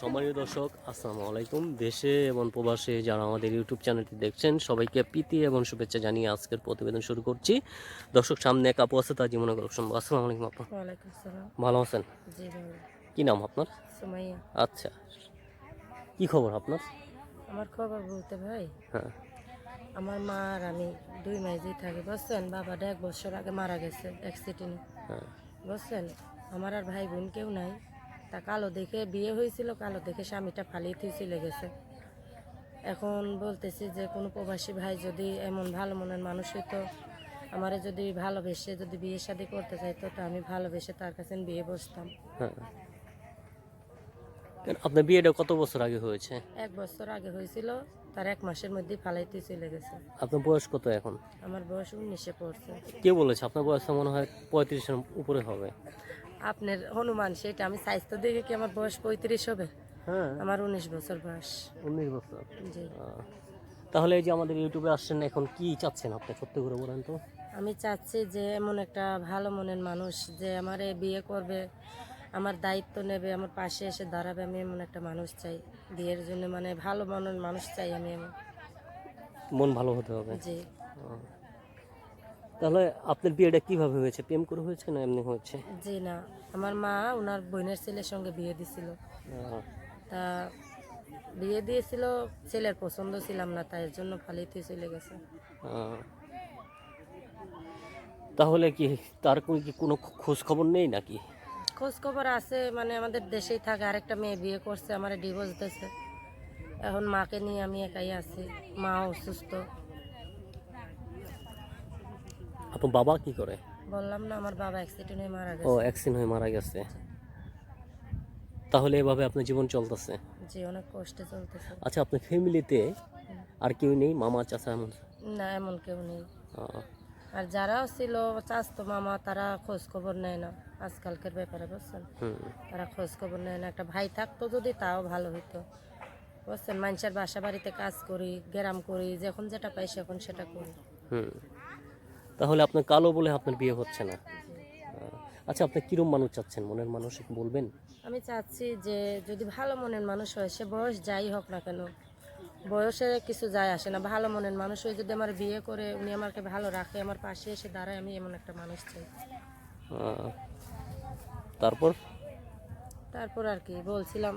সম্মানীয় দর্শক আসসালামু আলাইকুম। দেশে এবং প্রবাসে যারা আমাদের ইউটিউব চ্যানেলটি দেখছেন সবাইকে প্রীতি এবং শুভেচ্ছা জানিয়ে আজকের প্রতিবেদন শুরু করছি। দর্শক সামনে এক আপু আছে তার জীবনে শুনব। আসসালামু আলাইকুম আপু। ভালো আছেন? জি ভালো। কি নাম আপনার? সুমাইয়া। আচ্ছা। কি খবর আপনার? আমার খবর বলতে ভাই হ্যাঁ। আমার মা আর আমি দুই মাইজেই থাকি বুঝছেন? বাবাটা এক বছর আগে মারা গেছে অ্যাক্সিডেন্ট হ্যাঁ। বুঝছেন? আমার আর ভাই বোন কেউ নাই। তা কালো দেখে বিয়ে হয়েছিল কালো দেখে স্বামীটা ফালিয়ে চলে গেছে। এখন বলতেছি যে কোনো প্রবাসী ভাই যদি এমন ভালো মনের মানুষ হইতো আমারে যদি ভালোবেসে যদি বিয়ে শাদি করতে চাইতো তো আমি ভালোবেসে তার কাছে বিয়ে বসতাম। হ্যাঁ। আপনার বিয়েটা কত বছর আগে হয়েছে? এক বছর আগে হয়েছিল তার এক মাসের মধ্যে ফালাইতে চলে গেছে। আপনার বয়স কত এখন? আমার বয়স উনিশে পড়ছে। কে বলেছে? আপনার বয়স মনে হয় পঁয়ত্রিশের উপরে হবে। আপনার হনুমান সেটা আমি স্বাস্থ্য দেখে কি আমার বয়স পঁয়ত্রিশ হবে? হ্যাঁ। আমার উনিশ বছর বয়স। উনিশ বছর। জি। তাহলে এই যে আমাদের ইউটিউবে আসছেন এখন কি চাচ্ছেন আপনি সত্যি করে বলেন তো? আমি চাচ্ছি যে এমন একটা ভালো মনের মানুষ যে আমার বিয়ে করবে আমার দায়িত্ব নেবে আমার পাশে এসে দাঁড়াবে আমি এমন একটা মানুষ চাই। বিয়ের জন্য মানে ভালো মনের মানুষ চাই আমি এমন। মন ভালো হতে হবে। জি। তাহলে আপনার বিয়েটা কীভাবে হয়েছে? প্রেম করে হয়েছে না এমনি হয়েছে? জি না আমার মা ওনার বোনের ছেলের সঙ্গে বিয়ে দিছিল। তা বিয়ে দিয়েছিল ছেলের পছন্দ ছিলাম না তাই এর জন্য ফালিতে চলে গেছে। তাহলে কি তার কোনো কি কোনো খোঁজ খবর নেই নাকি? খোঁজ খবর আছে মানে আমাদের দেশেই থাকে আরেকটা মেয়ে বিয়ে করছে আমার ডিভোর্স দিয়েছে। এখন মাকে নিয়ে আমি একাই আছি মা অসুস্থ। আপনার বাবা কি করে? বললাম না আমার বাবা অ্যাক্সিডেন্ট হয়ে মারা ও অ্যাক্সিডেন্ট হয়ে মারা গেছে। তাহলে এভাবে আপনার জীবন চলতেছে? যে অনেক কষ্টে চলতেছে। আচ্ছা আপনার ফ্যামিলিতে আর কেউ নেই মামা চাচা এমন? না এমন কেউ নেই। আর যারাও ছিল চাস্তো মামা তারা খোঁজ খবর নেয় না। আজকালকের ব্যাপারে বুঝছেন? তারা খোঁজ খবর নেয় না। একটা ভাই থাকতো যদি তাও ভালো হইতো। বুঝছেন? মানুষের বাসা বাড়িতে কাজ করি গ্রাম করি যখন যেটা পাই সেখন সেটা করি। হুম। তাহলে আপনার কালো বলে আপনার বিয়ে হচ্ছে না। আচ্ছা আপনি কিরম মানুষ চাচ্ছেন? মনের মানুষ বলবেন। আমি চাচ্ছি যে যদি ভালো মনের মানুষ হয় সে বয়স যাই হোক না কেন বয়সে কিছু যায় আসে না। ভালো মনের মানুষ হয়ে যদি আমার বিয়ে করে উনি আমাকে ভালো রাখে আমার পাশে এসে দাঁড়ায় আমি এমন একটা মানুষ চাই। তারপর? তারপর আর কি বলছিলাম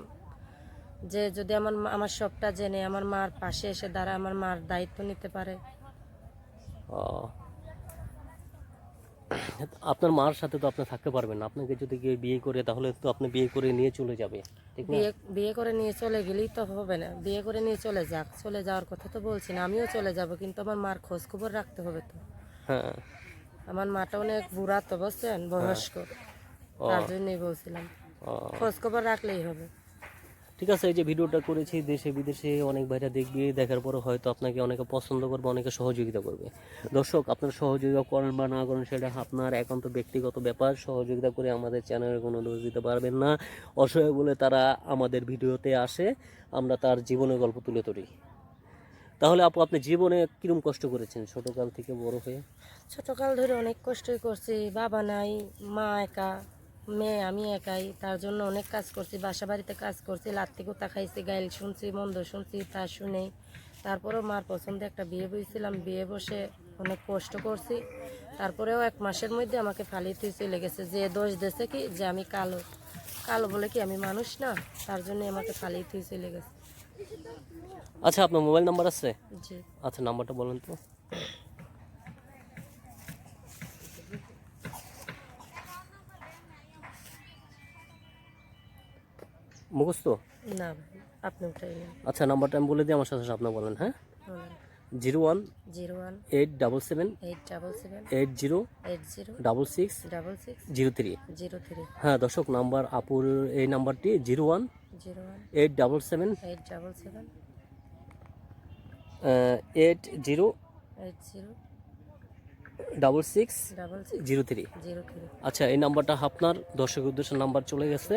যে যদি আমার আমার সবটা জেনে আমার মার পাশে এসে দাঁড়ায় আমার মার দায়িত্ব নিতে পারে। আপনার মার সাথে তো আপনি থাকতে পারবেন না। আপনাকে যদি কেউ বিয়ে করে তাহলে তো আপনি বিয়ে করে নিয়ে চলে যাবে ঠিক না? বিয়ে বিয়ে করে নিয়ে চলে গেলেই তো হবে না। বিয়ে করে নিয়ে চলে যাক চলে যাওয়ার কথা তো বলছি না আমিও চলে যাব কিন্তু আমার মার খোঁজ খবর রাখতে হবে তো। হ্যাঁ। আমার মাটা অনেক বুড়া তো বুঝছেন? বয়স্ক। তার জন্যই বলছিলাম। খোঁজ খবর রাখলেই হবে। ঠিক আছে, এই যে ভিডিওটা করেছি, দেশে বিদেশে অনেক ভাইরা দেখবে, দেখার পরে হয়তো আপনাকে অনেকে পছন্দ করবে, অনেকে সহযোগিতা করবে। দর্শক, আপনার সহযোগিতা করেন বা না করেন, সেটা আপনার একান্ত ব্যক্তিগত ব্যাপার। সহযোগিতা করে আমাদের চ্যানেলে কোনো দোষ দিতে পারবেন না। অসহায় বলে তারা আমাদের ভিডিওতে আসে, আমরা তার জীবনের গল্প তুলে ধরি। তাহলে আপু, আপনি জীবনে কিরম কষ্ট করেছেন, ছোটকাল থেকে বড় হয়ে? ছোটকাল ধরে অনেক কষ্টই করছি, বাবা নাই, মা একা। মেয়ে আমি একাই। তার জন্য অনেক কাজ করছি বাসা বাড়িতে কাজ করছি লাত্তি কোথা খাইছি গাইল শুনছি মন্দ শুনছি তা শুনে। তারপরেও মার পছন্দে একটা বিয়ে বইছিলাম বিয়ে বসে অনেক কষ্ট করছি। তারপরেও এক মাসের মধ্যে আমাকে ফালিয়ে চলে গেছে যে দোষ দেশে কি? যে আমি কালো। কালো বলে কি আমি মানুষ না? তার জন্য আমাকে ফালিয়ে চলে গেছে। আচ্ছা আপনার মোবাইল নাম্বার আছে? জি। আচ্ছা নাম্বারটা বলেন তো। মুখস্থ? না আপনি উঠাই আচ্ছা নাম্বারটা আমি বলে দিই আমার সাথে আপনি বলেন হ্যাঁ? Zero one zero one eight double seven eight double seven eight zero eight zero double six double six zero three. Zero three. হ্যাঁ দর্শক নাম্বার আপুর এই নাম্বারটি zero one zero one eight double seven eight double seven eight zero eight zero double six double zero three. আচ্ছা এই নাম্বারটা আপনার দর্শক উদ্দেশ্য নাম্বার চলে গেছে।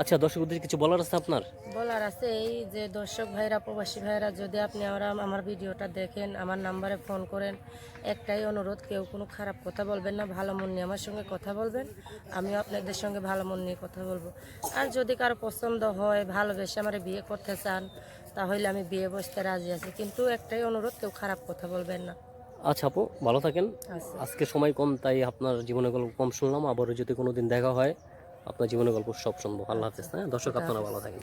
আচ্ছা দর্শক উদ্দেশ্যে কিছু বলার আছে আপনার? বলার আছে এই যে দর্শক ভাইরা প্রবাসী ভাইরা যদি আপনি আমরা আমার ভিডিওটা দেখেন আমার নাম্বারে ফোন করেন একটাই অনুরোধ কেউ কোনো খারাপ কথা বলবেন না ভালো মন নিয়ে আমার সঙ্গে কথা বলবেন আমিও আপনাদের সঙ্গে ভালো মন নিয়ে কথা বলব। আর যদি কারও পছন্দ হয় ভালোবেসে আমার বিয়ে করতে চান তাহলে আমি বিয়ে বসতে রাজি আছি কিন্তু একটাই অনুরোধ কেউ খারাপ কথা বলবেন না। আচ্ছা আপু ভালো থাকেন। আচ্ছা। আজকে সময় কম তাই আপনার জীবনে গল্প কম শুনলাম আবারও যদি কোনো দিন দেখা হয় আপনার জীবনের গল্প সব সম্ভব আল্লাহ হাফেজ হ্যাঁ? দর্শক আপনারা ভালো থাকেন।